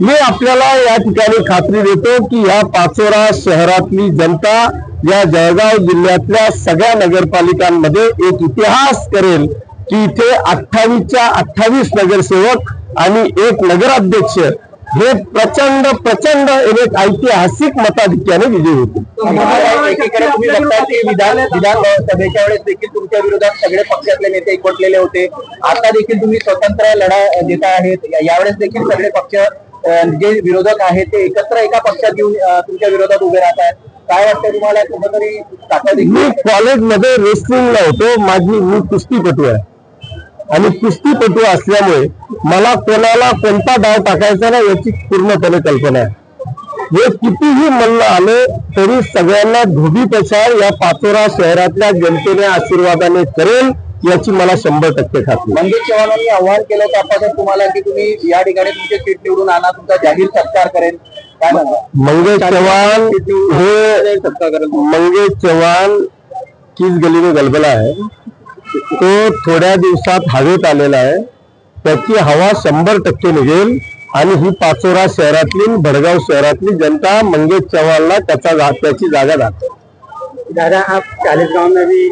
मी आपल्याला या ठिकाणी खात्री देतो की या पाचोरा शहरातली जनता या जळगाव जिल्ह्यातल्या सगळ्या नगरपालिकांमध्ये एक इतिहास करेल की इथे अठ्ठावीसच्या अठ्ठावीस नगरसेवक आणि एक नगराध्यक्ष हे प्रचंड प्रचंड एक ऐतिहासिक मताधिक्याने विजयी होतील एकीकडे तुम्ही बघता की विधान विधान सभेच्या वेळेस देखील तुमच्या विरोधात सगळे पक्षातले नेते एकवटलेले होते. आता देखील तुम्ही स्वतंत्र लढा देत आहेत. या- यावेळेस देखील सगळे पक्ष जे विरोधक आहेत ते एकत्र एका पक्षात येऊन अं, तुमच्या विरोधात उभे राहत आहेत. काय वाटतं तुम्हाला? कुठंतरी ताकद मी कॉलेजमध्ये रेसलिंगला होतो. माझी मी कुस्तीपटू आहे. आणि कुस्तीपटू असल्यामुळे मला कोणाला कोणता डाव टाकायचा ना याची पूर्णपणे कल्पना आहे. हे कितीही म्हणणं आले तरी सगळ्यांना धोबी पछाड या पाचोरा शहरातल्या जनतेने आशीर्वादाने करेल याची मला शंभर टक्के खात्री. मंगेश चव्हाणांनी आव्हान केलं होतं तुम्हाला की तुम्ही या ठिकाणी तुमचे सीट निवडून आणा तुमचा जाहीर सत्कार करेन काय मंगेश चव्हाण हे सत्कार करेल. मंगेश चव्हाण किस गली में गलबला है तो थोड्या दिवसात हवेत आलेला आहे. त्याची हवा शंभर टक्के निघेल आणि ही पाचोरा शहरातली भडगाव शहरातली जनता मंगेश चव्हाणला त्याचा त्याची जागा जातो दादा आप चालीस में भी